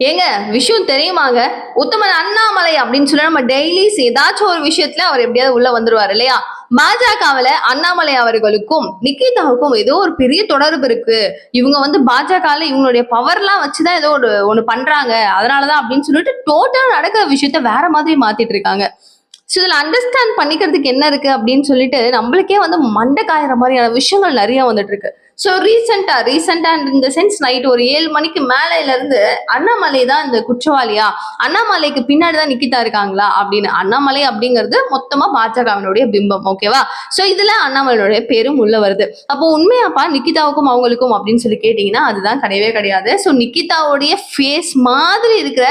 ஏங்க விஷயம் தெரியுமாங்க? உத்தமன் அண்ணாமலை அப்படின்னு சொல்லி நம்ம டெய்லி ஏதாச்சும் ஒரு விஷயத்துல அவர் எப்படியாவது உள்ள வந்துருவாரு இல்லையா? பாஜகவுல அண்ணாமலை அவர்களுக்கும் நிக்கிதாவுக்கும் ஏதோ ஒரு பெரிய தொடர்பு இருக்கு. இவங்க வந்து பாஜகல இவங்களுடைய பவர்லாம் வச்சுதான் ஏதோ ஒரு ஒண்ணு பண்றாங்க. அதனாலதான் அப்படின்னு சொல்லிட்டு டோட்டலா நடக்கிற விஷயத்த வேற மாதிரி மாத்திட்டு இருக்காங்க. ஸோ இதில் அண்டர்ஸ்டாண்ட் பண்ணிக்கிறதுக்கு என்ன இருக்கு அப்படின்னு சொல்லிட்டு நம்மளுக்கே வந்து மண்டை காயிற மாதிரியான விஷயங்கள் நிறைய வந்துட்டு இருக்கு. ஸோ ரீசெண்டா ரீசெண்டா இந்த சென்ஸ் நைட் ஒரு ஏழு மணிக்கு மேலையில இருந்து அண்ணாமலை தான் இந்த குற்றவாளியா? அண்ணாமலைக்கு பின்னாடி தான் நிக்கிதா இருக்காங்களா? அப்படின்னு. அண்ணாமலை அப்படிங்கிறது மொத்தமா பாஜகவினுடைய பிம்பம் ஓகேவா ஸோ இதுல அண்ணாமலையுடைய பேரும் உள்ள வருது. அப்போ உண்மையாப்பா நிக்கிதாவுக்கும் அவங்களுக்கும் அப்படின்னு சொல்லி கேட்டீங்கன்னா அதுதான் கிடையவே கிடையாது. ஸோ நிக்கிதாவுடைய ஃபேஸ் மாதிரி இருக்கிற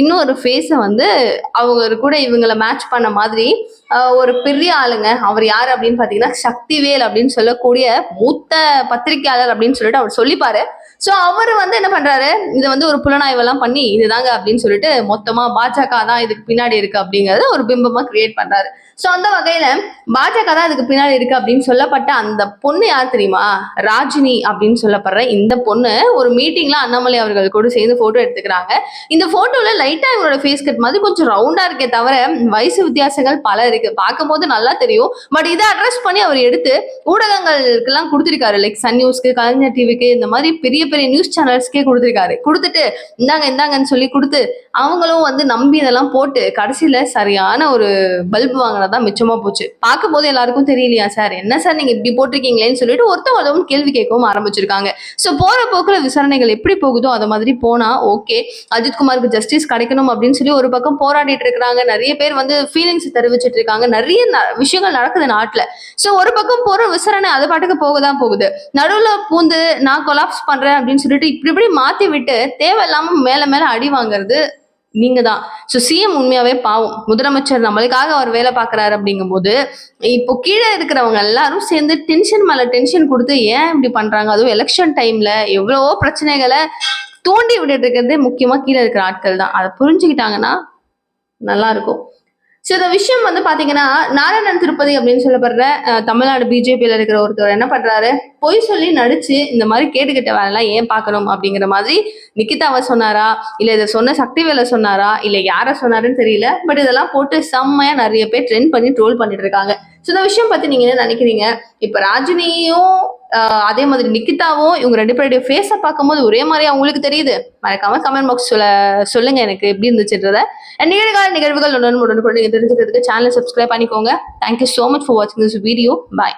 இன்னொரு ஃபேஸை வந்து அவங்க கூட இவங்களை மேட்ச் பண்ண மாதிரி ஒரு பெரிய ஆளுங்க. அவர் யார் அப்படின்னு பார்த்தீங்கன்னா சக்திவேல் அப்படின்னு சொல்லக்கூடிய மூத்த பத்திரிக்கையாளர் அப்படின்னு சொல்லிட்டு அவர் சொல்லிப்பாரு. ஸோ அவர் வந்து என்ன பண்றாரு? இதை வந்து ஒரு புலனாய்வெல்லாம் பண்ணி இதுதாங்க அப்படின்னு சொல்லிட்டு மொத்தமா பாஜக தான் இதுக்கு பின்னாடி இருக்கு அப்படிங்கறத ஒரு பிம்பமா கிரியேட் பண்றாரு. ஸோ அந்த வகையில பாஜக தான் இதுக்கு பின்னாடி இருக்கு அப்படின்னு சொல்லப்பட்ட அந்த பொண்ணு யார் தெரியுமா? ராஜினி அப்படின்னு சொல்லப்படுற இந்த பொண்ணு ஒரு மீட்டிங்ல அண்ணாமலை அவர்கள் கூட சேர்ந்து போட்டோ எடுத்துக்கிறாங்க. இந்த போட்டோல லைட்டா இவரோட ஃபேஸ் கட் மாதிரி கொஞ்சம் ரவுண்டா இருக்கே தவிர வயசு வித்தியாசங்கள் பல இருக்கு. பார்க்கும்போது நல்லா தெரியும். பட் இதை அட்ரஸ் பண்ணி அவர் எடுத்து ஊடகங்களுக்கெல்லாம் கொடுத்திருக்காரு. லைக் சன் நியூஸ்க்கு கலைஞர் டிவிக்கு இந்த மாதிரி பெரிய பெரிய நியூஸ் சேனல்ஸ்க்கே கொடுத்திருக்காரு. கொடுத்துட்டு இந்தாங்க இந்தாங்கன்னு சொல்லி கொடுத்து அவங்களும் வந்து நம்பி இதெல்லாம் போட்டு கடைசியில சரியான ஒரு பல்ப் வாங்கினதா மிச்சமா போச்சு. பார்க்கும்போது எல்லாருக்கும் தெரியலையா சார்? என்ன சார் நீங்க இப்படி போட்டிருக்கீங்களேன்னு சொல்லிட்டு ஒருத்தவங்க ஒருத்தவங்க கேள்வி கேட்கவும் ஆரம்பிச்சிருக்காங்க. ஸோ போற போக்குல விசாரணைகள் எப்படி போகுதோ அதை மாதிரி போனா ஓகே அஜித்குமாருக்கு ஜஸ்டிஸ் கிடைக்கணும் அப்படின்னு சொல்லி ஒரு பக்கம் போராடிட்டு இருக்கிறாங்க. நிறைய பேர் வந்து ஃபீலிங்ஸ் தெரிவிச்சிட்டு இருக்காங்க. நிறைய ந- விஷயங்கள் நடக்குது நாட்டுல. ஸோ ஒரு பக்கம் போற விசாரணை அது பாட்டுக்கு போக தான் போகுது நடுவுல பூந்து நான் கொலாப்ஸ் பண்றேன் அப்படின்னு சொல்லிட்டு இப்படி இப்படி மாத்தி விட்டு தேவையில்லாம மேல மேல அடி வாங்குறது நீங்க தான் ஸோ சிஎம் உண்மையாவே பாவம். முதலமைச்சர் நம்மளுக்காக அவர் வேலை பார்க்கறாரு அப்படிங்கும்போது இப்போ கீழே இருக்கிறவங்க எல்லாரும் சேர்ந்து டென்ஷன் மேல டென்ஷன் கொடுத்து ஏன் இப்படி பண்றாங்க? அதுவும் எலெக்ஷன் டைம்ல எவ்வளவோ பிரச்சனைகளை தூண்டி விட்டுட்டு இருக்கிறதே முக்கியமா கீழே இருக்கிற ஆட்கள் தான். அதை புரிஞ்சுக்கிட்டாங்கன்னா நல்லா இருக்கும். ஸோ இந்த விஷயம் வந்து பாத்தீங்கன்னா நாராயணன் திருப்பதி அப்படின்னு சொல்லப்படுற தமிழ்நாடு பிஜேபியில இருக்கிற ஒருத்தர் என்ன பண்றாரு? பொய் சொல்லி நடிச்சு இந்த மாதிரி கேட்டுக்கிட்ட வேலைலாம் ஏன் பார்க்கணும் அப்படிங்கிற மாதிரி நிக்கிதாவை சொன்னாரா? இல்ல இதை சொன்ன சக்தி வேலை சொன்னாரா? இல்ல யார சொன்னாருன்னு தெரியல. பட் இதெல்லாம் போட்டு செம்மையா நிறைய பேர் ட்ரெண்ட் பண்ணி ட்ரோல் பண்ணிட்டு இருக்காங்க. ஸோ இந்த விஷயம் பத்தி நீங்க என்ன நினைக்கிறீங்க? இப்ப ராஜினியும் அதே மாதிரி நிக்கிதாவும் இவங்க ரெண்டு பேருடைய ஃபேஸை பார்க்கும்போது ஒரே மாதிரி அவங்களுக்கு தெரியுது. மறக்காம கமெண்ட் பாக்ஸ் சொல்ல சொல்லுங்க எனக்கு எப்படி இருந்துச்சுன்றத. நிகழ்கால நிகழ்வுகள் உடனுக்குடன் நீங்க தெரிஞ்சுக்கிறதுக்கு சேனலை சப்ஸ்கிரைப் பண்ணிக்கோங்க. Thank you so much for வாட்சிங் திஸ் வீடியோ பாய்